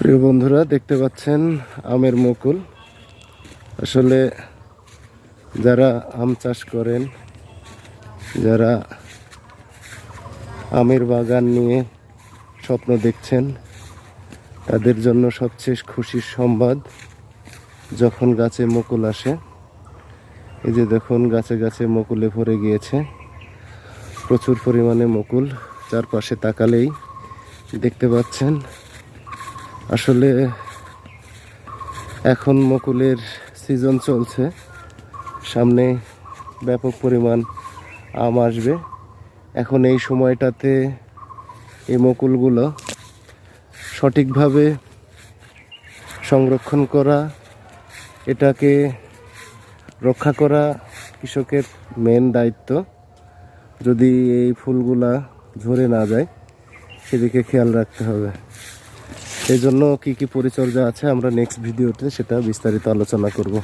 প্রিয় বন্ধুরা, দেখতে পাচ্ছেন আমের মুকুল। আসলে যারা আম চাষ করেন, যারা আমের বাগান নিয়ে স্বপ্ন দেখছেন, তাদের জন্য সবচেয়ে খুশির সংবাদ, যখন গাছে মুকুল আসে, এই যে দেখুন, গাছে গাছে মুকুলে ভরে গিয়েছে। প্রচুর পরিমাণে মুকুল চারপাশে তাকালেই দেখতে পাচ্ছেন। আসলে এখন মুকুলের সিজন চলছে। সামনে ব্যাপক পরিমাণ আম আসবে। এখন এই সময়টাতে এই মুকুলগুলো সঠিকভাবে সংরক্ষণ করা, এটাকে রক্ষা করা কৃষকের মেন দায়িত্ব। যদি এই ফুলগুলা ঝরে না যায়, সেদিকে খেয়াল রাখতে হবে। এই জন্য কী কী পরিচর্যা আছে আমরা নেক্সট ভিডিওতে সেটা বিস্তারিত আলোচনা করব।